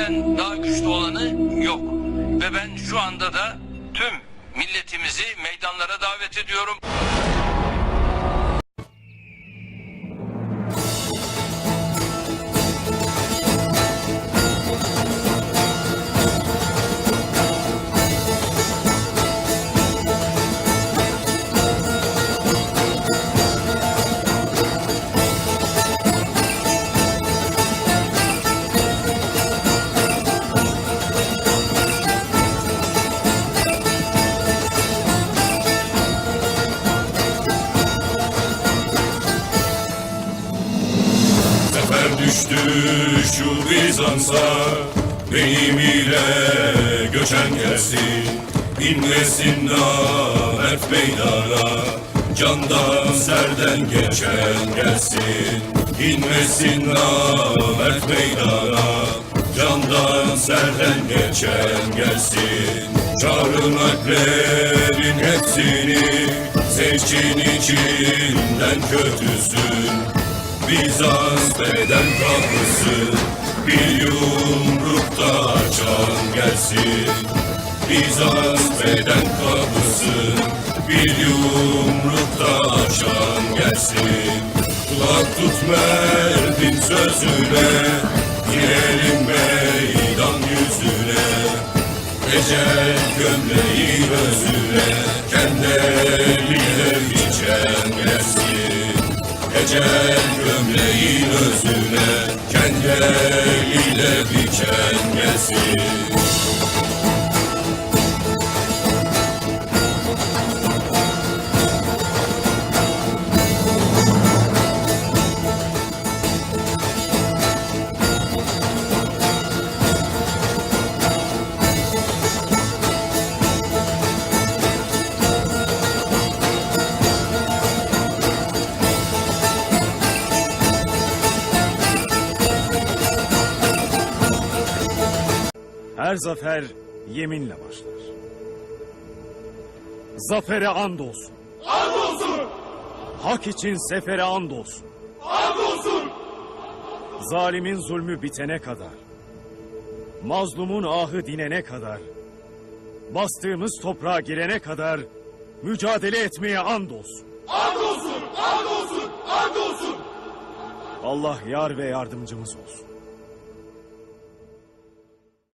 benden daha güçlü olanı yok. Ve ben şu anda da tüm milletimizi meydanlara davet ediyorum. Düştü şu Bizans'a. Benim ile göçen gelsin İnmesin namert meydana. Candan serden geçen gelsin İnmesin namert meydana. Candan serden geçen gelsin Çağırın alplerin hepsini Seçin içinden kötüsün Bizans beden kapısı bir yumrukta açan gelsin. Bizans beden kapısı bir yumrukta açan gelsin. Kulak tut Mert'in sözüne, girelim meydan yüzüne. Ecel gömleği özüne, kendi eliyle biçen gelsin. Ecel özüne kendi eliyle biçen gelsin. Her zafer yeminle başlar. Zafere and olsun. And olsun. Hak için sefere and olsun. And olsun. Zalimin zulmü bitene kadar, mazlumun ahı dinene kadar, bastığımız toprağa girene kadar mücadele etmeye and olsun. And olsun, and olsun, and olsun. Allah yar ve yardımcımız olsun.